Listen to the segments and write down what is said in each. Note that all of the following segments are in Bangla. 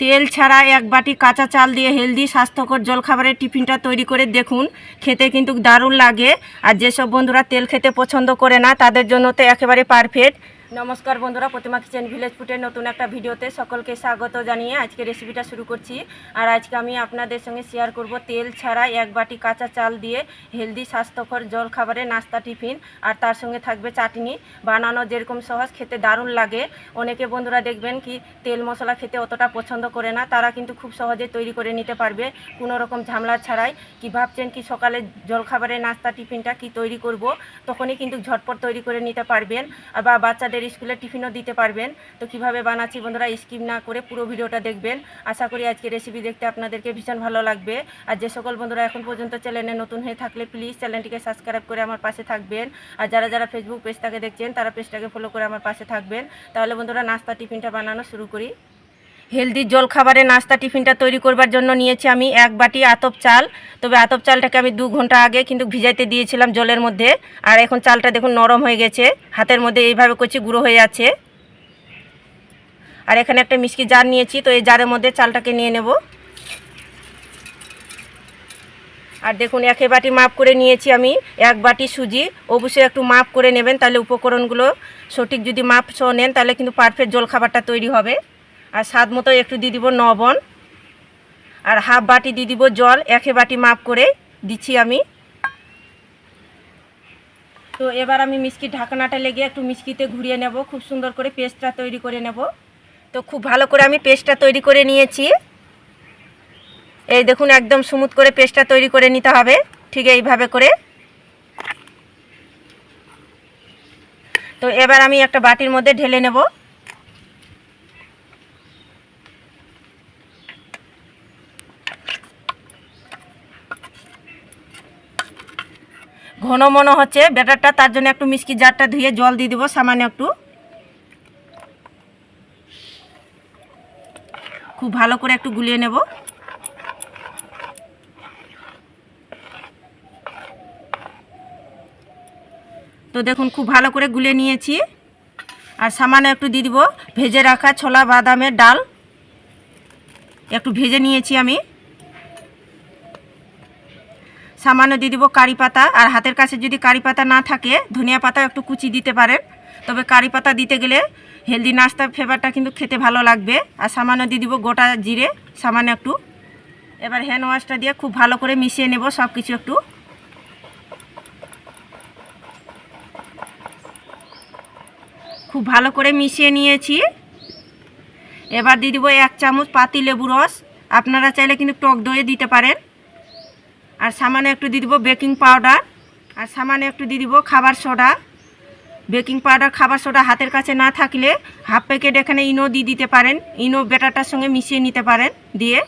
তেল ছাড়া এক বাটি কাঁচা চাল দিয়ে হেলদি, স্বাস্থ্যকর জলখাবারের টিফিনটা তৈরি করে দেখুন। খেতে কিন্তু দারুণ লাগে। আর যেসব বন্ধুরা তেল খেতে পছন্দ করে না, তাদের জন্য তো একেবারে পারফেক্ট নমস্কার বন্ধুরা, প্রতিমা কিচেন ভিলেজ ফুটের নতুন একটা ভিডিওতে সকলকে স্বাগত জানিয়ে আজকে রেসিপিটা শুরু করছি। আর আজকে আমি আপনাদের সঙ্গে শেয়ার করব তেল ছাড়া এক বাটি কাঁচা চাল দিয়ে হেলদি স্বাস্থ্যকর জল খাবারের নাস্তা টিফিন। আর তার সঙ্গে থাকবে চাটনি। বানানো যেরকম সহজ, খেতে দারুণ লাগে। অনেকে বন্ধুরা দেখবেন কি, তেল মশলা খেতে অতটা পছন্দ করে না। তারা কিন্তু খুব সহজে তৈরি করে নিতে পারবে। কোনো রকম ঝামেলা ছাড়াই। কি ভাবছেন কি, সকালে জলখাবারের নাস্তা টিফিনটা কি তৈরি করব? তখনই কিন্তু ঝটপট তৈরি করে নিতে পারবেন। বা বাচ্চাদের স্কুলে টিফিনও দিতে পারবেন। তো কীভাবে বানাচ্ছি বন্ধুরা স্কিপ না করে পুরো ভিডিওটা দেখবেন। আশা করি আজকে রেসিপি দেখতে আপনাদেরকে ভীষণ ভালো লাগবে। আর যে সকল বন্ধুরা এখন পর্যন্ত চ্যানেলে নতুন হয়ে থাকলে প্লিজ চ্যানেলটিকে সাবস্ক্রাইব করে আমার পাশে থাকবেন। আর যারা যারা ফেসবুক পেজটাকে দেখছেন, তারা পেজটাকে ফলো করে আমার পাশে থাকবেন। তাহলে বন্ধুরা নাস্তা, টিফিনটা বানানো শুরু করি। হেলদি জলখাবারের নাস্তা টিফিনটা তৈরি করবার জন্য নিয়েছি আমি এক বাটি আতপ চাল। তবে আতপ চালটাকে আমি দু ঘণ্টা আগে কিন্তু ভিজাইতে দিয়েছিলাম জলের মধ্যে। আর এখন চালটা দেখুন নরম হয়ে গেছে। হাতের মধ্যে এইভাবে করছি গুঁড়ো হয়ে যাচ্ছে আর এখানে একটা মিষ্টি জার নিয়েছি, তো এই জারের মধ্যে চালটাকে নিয়ে নেব। আর দেখুন, একে বাটি মাপ করে নিয়েছি আমি। এক বাটি সুজি। অবশ্যই একটু মাপ করে নেবেন, তাহলে উপকরণগুলো সঠিক যদি মাপ সহ নেন, তাহলে কিন্তু পারফেক্ট জলখাবারটা তৈরি হবে। আর স্বাদ মতো একটু দিয়ে দিব নবন আর হাফ বাটি দিয়ে দিব জল, একে বাটি মাপ করে দিচ্ছি আমি। তো এবার আমি মিষ্টি ঢাকনাটা লেগে একটু মিষ্টিতে ঘুরিয়ে নেব, খুব সুন্দর করে পেস্টটা তৈরি করে নেব। তো খুব ভালো করে আমি পেস্টটা তৈরি করে নিয়েছি। এই দেখুন, একদম স্মুথ করে পেস্টটা তৈরি করে নিতে হবে, ঠিক এইভাবে করে। তো এবার আমি একটা বাটির মধ্যে ঢেলে নেব। ঘন মন হচ্ছে, ব্যাটারটা তার জন্য একটু মিষ্টি জারটা ধুয়ে জল দিয়ে দেবো, সামান্য একটু। খুব ভালো করে একটু গুলিয়ে নেব। তো দেখুন, খুব ভালো করে গুলে নিয়েছি। আর সামান্য একটু দিয়ে দিব, ভেজে রাখা ছোলা বাদামের ডাল। একটু ভেজে নিয়েছি আমি। সামান্য দিয়ে দিব কারি পাতা। আর হাতের কাছে যদি কারি পাতা না থাকে, ধনিয়া পাতাও একটু কুচি দিতে পারেন। তবে কারি পাতা দিতে গেলে হেলদি নাস্তার ফ্লেভারটা কিন্তু খেতে ভালো লাগবে। আর সামান্য দিয়ে দিব গোটা জিরে, সামান্য একটু। এবার হ্যান্ড ওয়াশটা দিয়ে খুব ভালো করে মিশিয়ে নেব সব কিছু একটু। খুব ভালো করে মিশিয়ে নিয়েছি। এবার দিয়ে দিব এক চামচ পাতি লেবু রস। আপনারা চাইলে কিন্তু টক দইয়ে দিতে পারেন। আর সামান্য একটু দিয়ে দিব বেকিং পাউডার। আর সামান্য একটু দিয়ে দিব খাবার সোডা। বেকিং পাউডার, খাবার সোডা হাতের কাছে না থাকলে হাফ প্যাকেট এখানে ইনো দিয়ে দিতে পারেন। ইনো ব্যাটারটার সঙ্গে মিশিয়ে নিতে পারেন দিয়ে।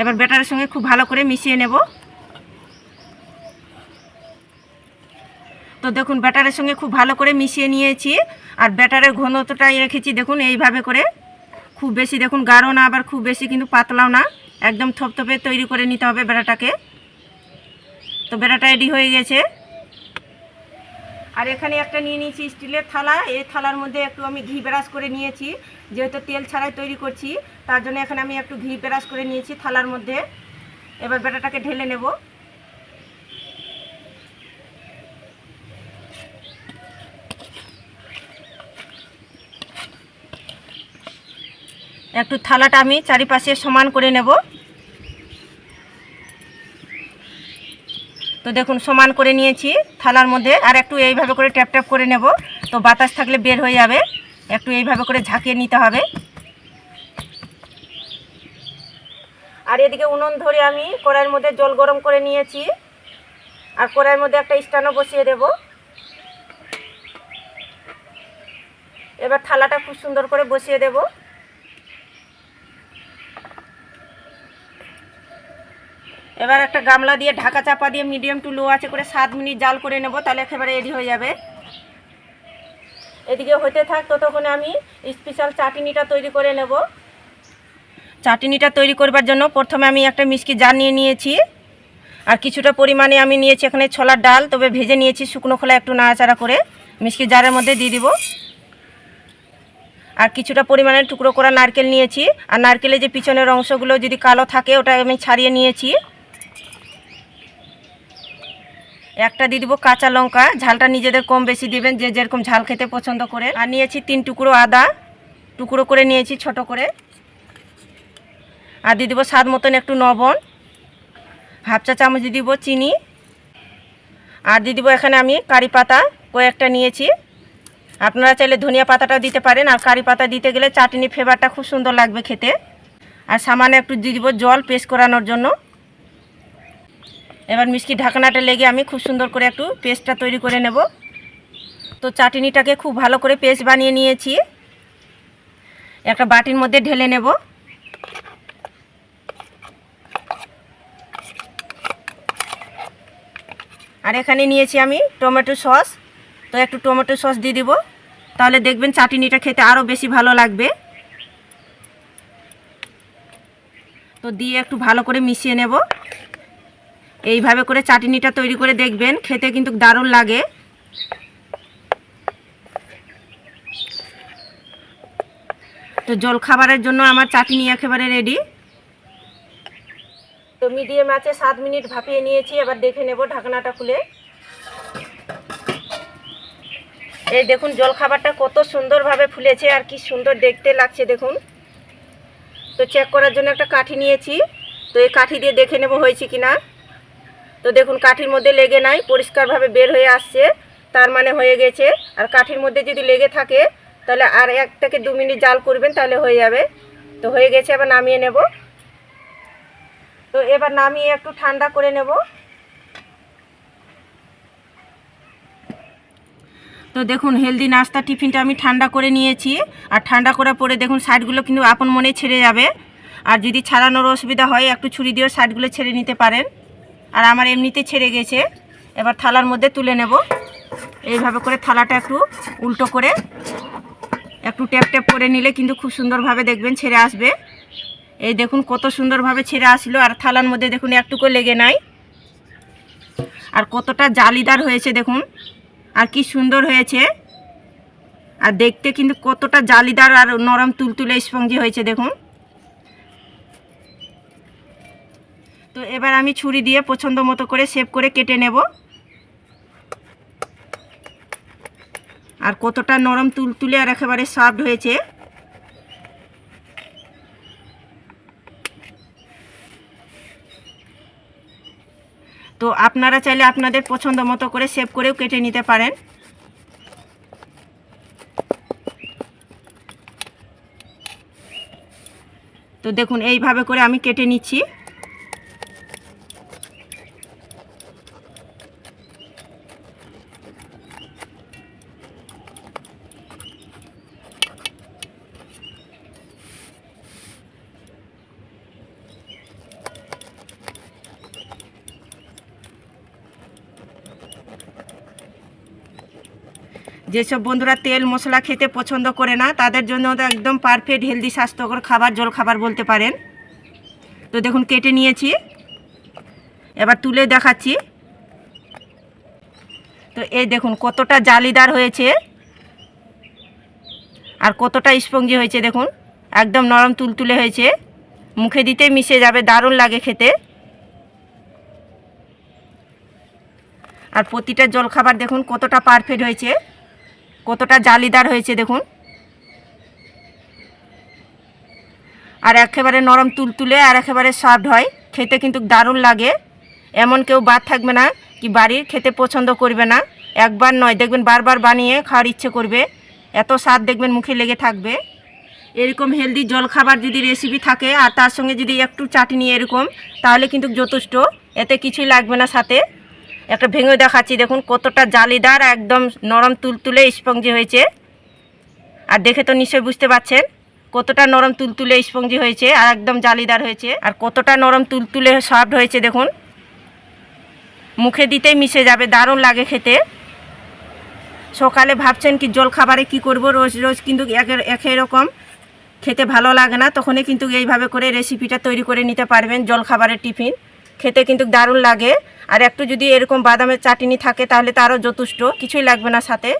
এবার ব্যাটারের সঙ্গে খুব ভালো করে মিশিয়ে নেব। তো দেখুন, ব্যাটারের সঙ্গে খুব ভালো করে মিশিয়ে নিয়েছি। আর ব্যাটারের ঘনত্বটাই রেখেছি দেখুন এইভাবে করে। খুব বেশি দেখুন গাঢ় না, আবার খুব বেশি কিন্তু পাতলাও না। একদম থপথপে তৈরি করে নিতে হবে বেড়াটাকে তো বেড়াটা রেডি হয়ে গেছে। আর এখানে একটা নিয়ে নিয়েছি স্টিলের থালা। এই থালার মধ্যে একটু আমি ঘি ব্রাশ করে নিয়েছি, যেহেতু তেল ছাড়াই তৈরি করছি, তার জন্য এখানে আমি একটু ঘি ব্রাশ করে নিয়েছি থালার মধ্যে। এবার বেটাটাকে ঢেলে নেব। একটু থালাটা আমি চারিপাশে সমান করে নেব। তো দেখুন, সমান করে নিয়েছি। থালার মধ্যে আর একটু এইভাবে করে ট্যাপ ট্যাপ করে নেব। তো বাতাস থাকলে বের হয়ে যাবে। একটু এইভাবে করে ঝাঁকিয়ে নিতে হবে। আর এদিকে উনুন ধরে আমি কড়াইয়ের মধ্যে জল গরম করে নিয়েছি। আর কড়াইয়ের মধ্যে একটা স্ট্যান্ডও বসিয়ে দেব। এবার থালাটা খুব সুন্দর করে বসিয়ে দেবো। এবার একটা গামলা দিয়ে ঢাকা চাপা দিয়ে মিডিয়াম টু লো আছে করে সাত মিনিট জাল করে নেব, তাহলে একেবারে রেডি হয়ে যাবে। এদিকে হতে থাক, ততক্ষণে আমি স্পেশাল চাটনিটা তৈরি করে নেব। চাটনিটা তৈরি করবার জন্য প্রথমে আমি একটা মিষ্টি জার নিয়ে নিয়েছি। আর কিছুটা পরিমাণে আমি নিয়েছি এখানে ছোলার ডাল, তবে ভেজে নিয়েছি শুকনো খোলা একটু নাড়াচাড়া করে। মিষ্টি জারের মধ্যে দিয়ে দিব। আর কিছুটা পরিমাণে টুকরো করা নারকেল নিয়েছি। আর নারকেলের যে পিছনের অংশগুলো যদি কালো থাকে, ওটা আমি ছাড়িয়ে নিয়েছি। একটা দিয়ে দিব কাঁচা লঙ্কা। ঝালটা নিজেদের কম বেশি দিবেন, যে যেরকম ঝাল খেতে পছন্দ করে। আর নিয়েছি তিন টুকরো আদা। টুকরো করে নিয়েছি ছোট করে। আর দিয়ে দিব স্বাদ মতন একটু লবণ। হাফ চা চামচ দিয়ে দিব চিনি। আর দিয়ে দিব এখানে আমি কারি পাতা, কয়েকটা নিয়েছি। আপনারা চাইলে ধনিয়া পাতাটাও দিতে পারেন। আর কারি পাতা দিতে গেলে চাটনি ফ্লেভারটা খুব সুন্দর লাগবে খেতে। আর সামান্য একটু দিয়ে দিব জল পেস্ট করানোর জন্য। এবার মিষ্টি ঢাকনাটা লেগে আমি খুব সুন্দর করে একটু পেস্টটা তৈরি করে নেব। তো চাটনিটাকে খুব ভালো করে পেস্ট বানিয়ে নিয়েছি। একটা বাটির মধ্যে ঢেলে নেব। আর এখানে নিয়েছি আমি টমেটো সস। তো একটু টমেটো সস দিয়ে দিব। তাহলে দেখবেন চাটনিটা খেতে আরও বেশি ভালো লাগবে। তো দিয়ে একটু ভালো করে মিশিয়ে নেব। এইভাবে করে চাটনিটা তৈরি করে দেখবেন, খেতে কিন্তু দারুণ লাগে। তো জল খাবারের জন্য আমার চাটনি একেবারে রেডি তো মিডিয়াম আছে সাত মিনিট ভাপিয়ে নিয়েছি, এবার দেখে নেব ঢাকনাটা খুলে। এই দেখুন জল খাবারটা কত সুন্দরভাবে ফুলেছে আর কি সুন্দর দেখতে লাগছে, দেখুন। তো চেক করার জন্য একটা কাঠি নিয়েছি। তো এই কাঠি দিয়ে দেখে নেব হয়েছে কি না তো দেখুন, কাঠির মধ্যে লেগে নাই, পরিষ্কারভাবে বের হয়ে আসছে, তার মানে হয়ে গেছে। আর কাঠির মধ্যে যদি লেগে থাকে, তাহলে আর এক থেকে দু মিনিট জাল করবেন, তাহলে হয়ে যাবে। তো হয়ে গেছে, এবার নামিয়ে নেব। তো এবার নামিয়ে একটু ঠান্ডা করে নেব। তো দেখুন হেলদি নাস্তা টিফিনটা আমি ঠান্ডা করে নিয়েছি। আর ঠান্ডা করার পরে দেখুন সাইডগুলো কিন্তু আপন মনে ছেড়ে যাবে। আর যদি ছাড়ানোর অসুবিধা হয়, একটু ছুরি দিয়েও সাইডগুলো ছেড়ে নিতে পারেন। আর আমার এমনিতে ছেড়ে গেছে। এবার থালার মধ্যে তুলে নেব। এইভাবে করে থালাটা একটু উল্টো করে একটু ট্যাপ ট্যাপ করে নিলে কিন্তু খুব সুন্দরভাবে দেখবেন ছেড়ে আসবে। এই দেখুন কত সুন্দরভাবে ছেড়ে আসলো। আর থালার মধ্যে দেখুন একটুকু লেগে নাই। আর কতটা জালিদার হয়েছে দেখুন। আর কি সুন্দর হয়েছে। আর দেখতে কিন্তু কতটা জালিদার আর নরম তুলতুলে স্পঞ্জি হয়েছে দেখুন। তো এবার আমি ছুরি দিয়ে পছন্দ মতো করে শেপ করে কেটে নেব। আর কতটা নরম তুলতুলে আর একেবারে সফট হয়েছে। তো আপনারা চাইলে আপনাদের পছন্দ মতো করে শেপ করেও কেটে নিতে পারেন। তো দেখুন, এইভাবে করে আমি কেটে নিচ্ছি। যেসব বন্ধুরা তেল মশলা খেতে পছন্দ করে না, তাদের জন্য একদম পারফেক্ট হেলদি স্বাস্থ্যকর খাবার, জল খাবার বলতে পারেন। তো দেখুন, কেটে নিয়েছি। এবার তুলে দেখাচ্ছি। তো এই দেখুন, কতটা জালিদার হয়েছে আর কতটা স্পঞ্জি হয়েছে, দেখুন। একদম নরম তুলতুলে হয়েছে। মুখে দিতে মিশে যাবে, দারুণ লাগে খেতে। আর প্রতিটা জলখাবার দেখুন, কতটা পারফেক্ট হয়েছে। কতটা জালিদার হয়েছে দেখুন। আর একেবারে নরম তুলতুলে আর একেবারে সফট হয়। খেতে কিন্তু দারুণ লাগে। এমন কেউ বাদ থাকবে না কি বাড়ির খেতে পছন্দ করবে না। একবার নয়, দেখবেন বারবার বানিয়ে খাওয়ার ইচ্ছে করবে। এত স্বাদ দেখবেন মুখে লেগে থাকবে। এরকম হেলদি জলখাবার যদি রেসিপি থাকে আর তার সঙ্গে যদি একটু চাটনি এরকম, তাহলে কিন্তু যথেষ্ট। এতে কিছুই লাগবে না সাথে। একটা ভেঙে দেখাচ্ছি, দেখুন কতটা জালিদার, একদম নরম তুলতুলে স্পঞ্জি হয়েছে। আর দেখে তো নিশ্চয়ই বুঝতে পারছেন কতটা নরম তুলতুলে স্পঞ্জি হয়েছে আর একদম জালিদার হয়েছে। আর কতটা নরম তুলতুলে সফট হয়েছে, দেখুন। মুখে দিতেই মিশে যাবে, দারুণ লাগে খেতে। সকালে ভাবছেন কি, জল খাবারে কি করব? রোজ রোজ কিন্তু এক- রকম খেতে ভালো লাগে না, তখনই কিন্তু এইভাবে করে রেসিপিটা তৈরি করে নিতে পারবেন জল খাবারের টিফিন। খেতে কিন্তু দারুণ লাগে। আর একটু যদি এরকম বাদামের চাটনি থাকে, তাহলে তারও যথেষ্ট। কিছুই লাগবে না সাথে।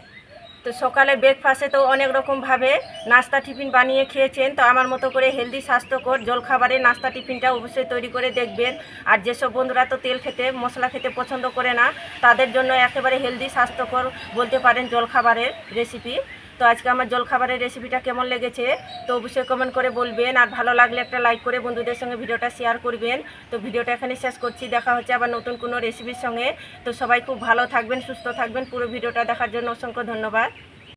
তো সকালে ব্রেকফাস্টে তো অনেক রকমভাবে নাস্তা টিফিন বানিয়ে খেয়েছেন। তো আমার মতো করে হেলদি স্বাস্থ্যকর, জলখাবারে নাস্তা টিফিনটা অবশ্যই তৈরি করে দেখবেন। আর যেসব বন্ধুরা তো তেল খেতে, মশলা খেতে পছন্দ করে না, তাদের জন্য একেবারে হেলদি স্বাস্থ্যকর বলতে পারেন জলখাবারের রেসিপি তো আজকে আমার জলখাবারের রেসিপিটা কেমন লেগেছে, তো অবশ্যই কমেন্ট করে বলবেন। আর ভালো লাগলে একটা লাইক করে বন্ধুদের সঙ্গে ভিডিওটা শেয়ার করবেন। তো ভিডিওটা এখানে শেষ করছি, দেখা হচ্ছে আবার নতুন কোনো রেসিপির সঙ্গে। তো সবাই খুব ভালো থাকবেন, সুস্থ থাকবেন। পুরো ভিডিওটা দেখার জন্য অসংখ্য ধন্যবাদ।